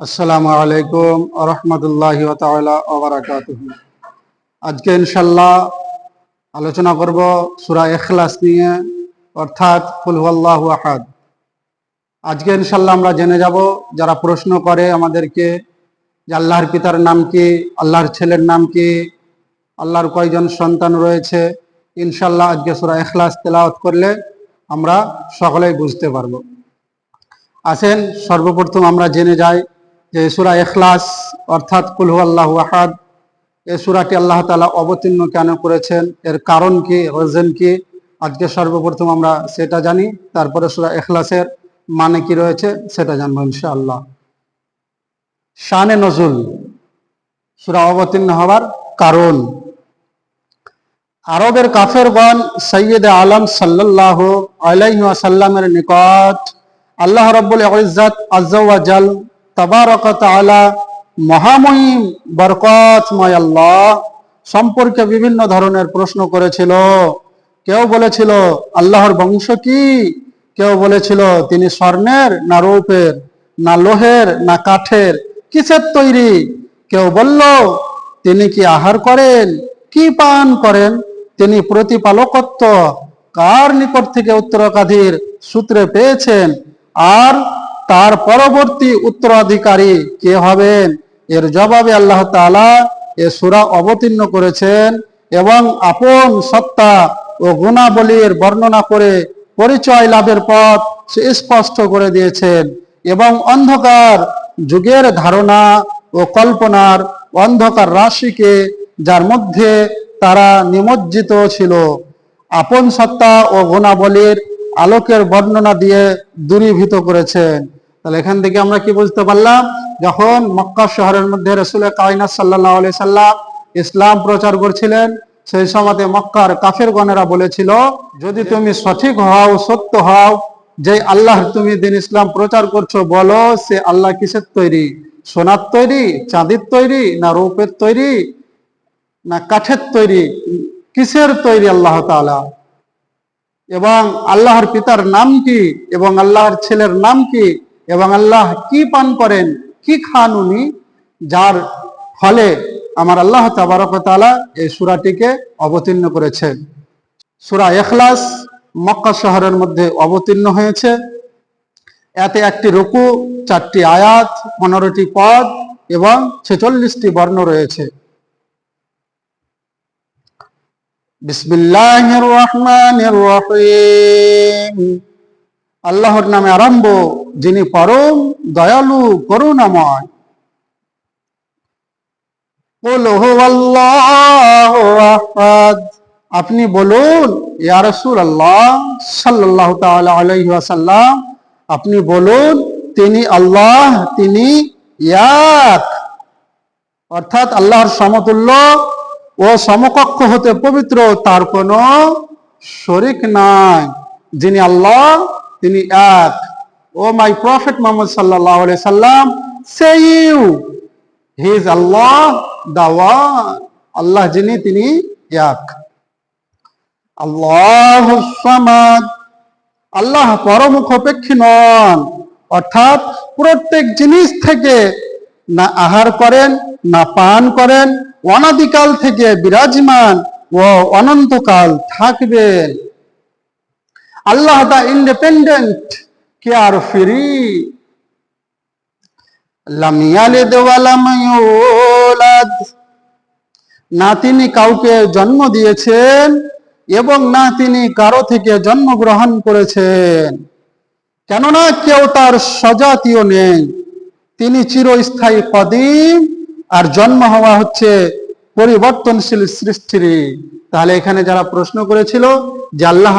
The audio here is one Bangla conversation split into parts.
আসসালামু আলাইকুম আজকে ইনশাল্লাহ আলোচনা করব সুরা এখলাস নিয়ে, অর্থাৎ ফুলহুল্লাহ আহাদ। আজকে ইনশাল্লাহ আমরা জেনে যাব, যারা প্রশ্ন করে আমাদেরকে যে আল্লাহর পিতার নাম কি, আল্লাহর ছেলের নাম কি, আল্লাহর কয়জন সন্তান রয়েছে ইনশাল্লাহ আজকে সুরা এখলাস তেলাওয়াত করলে আমরা সকলেই বুঝতে পারব। আসেন সর্বপ্রথম আমরা জেনে যাই যে সুরা এখলাস অর্থাৎ কুলহু আল্লাহ আহাদ, এ সুরাটি আল্লাহ তালা অবতীর্ণ কেন করেছেন, এর কারণ কি, রিজন কি? আজকে সর্বপ্রথম আমরা সেটা জানি, তারপরে সুরা এখলাসের মানে কি রয়েছে সেটা জানব ইনশাআল্লাহ। শানে নজুল, সুরা অবতীর্ণ হওয়ার কারণ। আরবের কাফেরগণ সৈয়দ আলম সাল্লাহ আলাইসাল্লামের নিকট আল্লাহ রব্বুল ইজ্জত আজ্জাল তাবারক তাআলা মহামহিম বরকতময় আল্লাহ সম্পর্কে বিভিন্ন ধরনের প্রশ্ন করেছিল। কেউ বলেছিল, আল্লাহর বংশ কি? কেউ বলেছিল, তিনি স্বর্ণের না রৌপের না লোহের, না কাঠের, কিসের তৈরি? কেউ বলল, তিনি কি আহার করেন? কি পান করেন? তিনি প্রতিপালকত্ব। কার নিকট থেকে উত্তরাধিকারীর সূত্রে পেয়েছেন? আর তার পরবর্তী উত্তরাধিকারী কে হবেন? এর জবাবে আল্লাহ তাআলা এ সুরা অবতীর্ণ করেছেন এবং আপন সত্তা ও গুণাবলীর বর্ণনা করে পরিচয় লাভের পথ স্পষ্ট করে দিয়েছেন এবং অন্ধকার যুগের ধারণা ও কল্পনার অন্ধকার রাশিকে যার মধ্যে তারা নিমজ্জিত ছিল। আপন সত্তা ও গুণাবলীর আলোকের বর্ণনা দিয়ে দূরীভূত করেছেন। তাহলে এখান থেকে আমরা কি বুঝতে পারলাম? যখন মক্কা শহরের মধ্যে রসুল কাইনা সাল্লাহ আলি সাল্লাম ইসলাম প্রচার করছিলেন, সেই সময় মক্কার কাফের গণেরা বলেছিল, যদি তুমি সঠিক হও, সত্য হও, যে আল্লাহ তুমি দিন ইসলাম প্রচার করছ, বলো সে আল্লাহ কিসের তৈরি? সোনার তৈরি, চাঁদির তৈরি, না রৌপের তৈরি, না কাঠের তৈরি? কিসের তৈরি আল্লাহ তাআলা? এবং আল্লাহর পিতার নাম কি? এবং আল্লাহর ছেলের নাম কি? এবং আল্লাহ কি পান করেন? কি খান উনি? যার ফলে আমার আল্লাহ তাবারকতালা এই সুরাটিকে অবতীর্ণ করেছেন সুরা এখলাস মক্কা শহরের মধ্যে অবতীর্ণ হয়েছে। এতে একটি রুকু, চারটি আয়াত, পনেরোটি পদ এবং ছেচল্লিশটি বর্ণ রয়েছে। বিসমিল্লাহির রহমানির রহিম আল্লাহর নামে আরম্ভ, যিনি পরম দয়ালু, করুণাময়। আপনি বলুন, ইয়া রাসূলুল্লাহ সাল্লাল্লাহু তাআলা আলাইহি ওয়াসাল্লাম, আপনি বলুন, তিনি আল্লাহ, তিনি এক অর্থাৎ আল্লাহর সমতুল্য ও সমকক্ষ হতে পবিত্র, তার কোনো শরিক নাই। যিনি আল্লাহ, তিনি এক। ও মাই প্রফেট মোহাম্মদ সাল্লাহ সাল্লাম সে ইউ। হি ইজ আল্লাহ দাওয়া আল্লাহ যিনি, তিনি এক। আল্লাহ আল্লাহ পরমুখ অপেক্ষী নন। অর্থাৎ প্রত্যেক জিনিস থেকে না আহার করেন, না পান করেন অনাদিকাল থেকে বিরাজমান ও অনন্তকাল থাকবেন আল্লাহ দা ইন্ডিপেন্ডেন্ট কেয়ার ফ্রি? না তিনি কাউকে জন্ম দিয়েছেন এবং না তিনি কারও থেকে জন্মগ্রহণ করেছেন। কেননা কেউ তার সজাতীয় নেই। তিনি চিরস্থায়ী কদিম আর জন্ম হওয়া হচ্ছে পরিবর্তনশীল সৃষ্টির। তাহলে এখানে যারা প্রশ্ন করেছিল যে আল্লাহ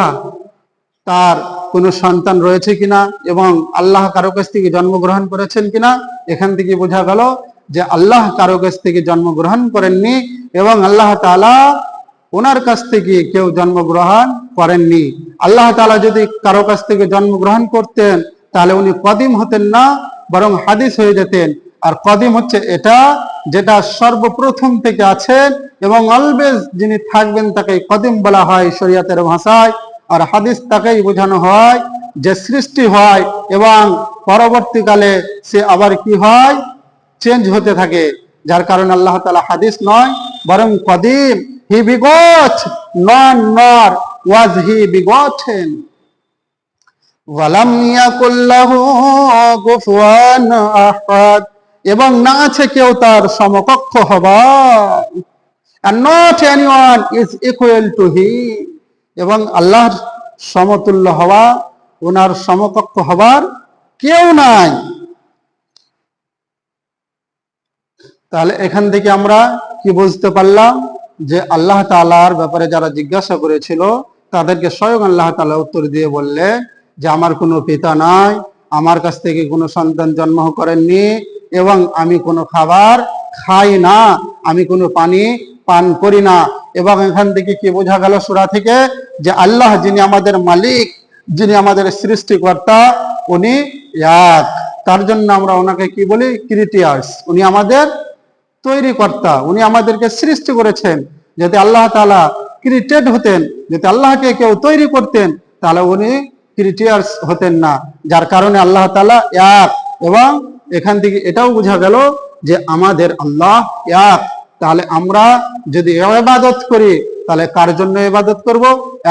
তার কোনো সন্তান রয়েছে কিনা এবং আল্লাহ কারও কাছ থেকে জন্মগ্রহণ করেছেন কিনা, এখান থেকে বোঝা গেল যে আল্লাহ কারও কাছ থেকে জন্মগ্রহণ করেননি এবং আল্লাহ তালা ওনার কাছ থেকে কেউ জন্মগ্রহণ করেননি। আল্লাহ তালা যদি কারও কাছ থেকে জন্মগ্রহণ করতেন, তাহলে উনি কদিম হতেন না, বরং হাদিস হয়ে যেতেন। আর কদিম হচ্ছে এটা, যেটা সর্বপ্রথম থেকে আছেন এবং অলবেজ যিনি থাকবেন তাকে কদিম বলা হয় শরিয়াতের ভাষায়। আর হাদিস তাকেই বোঝানো হয় যে সৃষ্টি হয় এবং পরবর্তীকালে সে আবার কি হয়? চেঞ্জ হতে থাকে। যার কারণে আল্লাহ তালা হাদিস নয়, বরং কদিম হি বিগট নন নর, ওয়াজ হি বিগটেন ওয়ালাম ইয়াকুল্লাহু কুফুয়ান আহাদ। এবং না আছে কেউ তার সমকক্ষ is equal to him এবং আল্লাহর সমতুল্য হওয়া ওনার সমকক্ষ হবার কেউ নাই। তাহলে এখান থেকে আমরা কি বুঝতে পারলাম? যে আল্লাহ তাআলার ব্যাপারে যারা জিজ্ঞাসা করেছিল, তাদেরকে স্বয়ং আল্লাহ তাআলা উত্তর দিয়ে বললে যে, আমার কোনো পিতা নাই, আমার কাছ থেকে কোনো সন্তান জন্ম করেননি এবং আমি কোনো খাবার খাই না, আমি কোনো পানি পান করি না। এবং এখান থেকে কি বোঝা গেল সুরা থেকে? যে আল্লাহ যিনি আমাদের মালিক, যিনি আমাদের সৃষ্টিকর্তা, উনি এক। তার জন্য আমরা ওনাকে কি বলি? ক্রিটিয়ার্স উনি আমাদের তৈরি কর্তা উনি আমাদেরকে সৃষ্টি করেছেন। যদি আল্লাহ তাআলা ক্রিটেড হতেন যদি আল্লাহকে কেউ তৈরি করতেন, তাহলে উনি ক্রিটিয়ার্স হতেন না। যার কারণে আল্লাহ তাআলা এক এবং এখান থেকে এটাও বোঝা গেল যে আমাদের আল্লাহ এক তাহলে আমরা যদি এবাদত করি, তাহলে কার জন্য ইবাদত করব?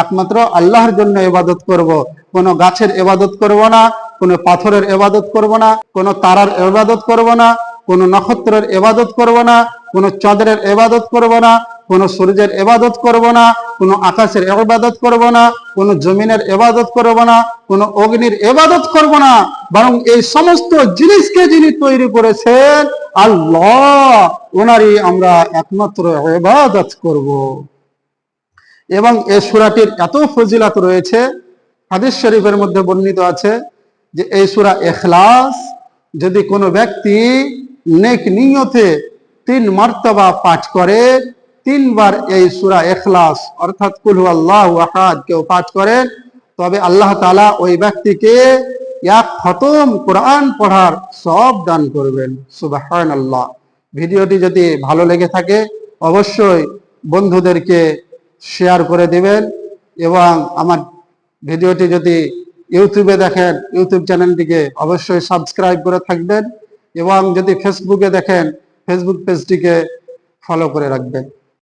একমাত্র আল্লাহর জন্য ইবাদত করব। কোনো গাছের ইবাদত করব না, কোনো পাথরের ইবাদত করব না, কোনো তারার ইবাদত করব না, কোনো নক্ষত্রের এবাদত করব না, কোনো চন্দ্রের এবাদত করব না কোনো সূর্যের এবাদত করব না, কোনো আকাশের এবাদত করব না, কোনো জমিনের এবাদত করব না, কোনো অগ্নির এবাদত করব না, বরং এই সমস্ত জিনিসকে যিনি তৈরি করেছেন, আল্লাহ, ওনারই আমরা একমাত্র এবাদত করব। এবং এই সূরাটির এত ফজিলাত রয়েছে, হাদিস শরীফের মধ্যে বর্ণিত আছে যে এই সূরা এখলাস যদি কোনো ব্যক্তি নেক নিয়তে তিন মার্তবা পাঠ করে তিনবার এই সুরা ইখলাস, অর্থাৎ কুল আল্লাহু আহাদ কেউ পাঠ করেন তবে আল্লাহ তালা ওই ব্যক্তিকে এক খতম কোরআন পড়ার সব দান করবেন। সুবহানাল্লাহ। ভিডিওটি যদি ভালো লেগে থাকে, অবশ্যই বন্ধুদেরকে শেয়ার করে দিবেন এবং আমার ভিডিওটি যদি ইউটিউবে দেখেন, ইউটিউব চ্যানেলটিকে অবশ্যই সাবস্ক্রাইব করে থাকবেন এবং যদি ফেসবুকে দেখেন, ফেসবুক পেজটিকে ফলো করে রাখবেন।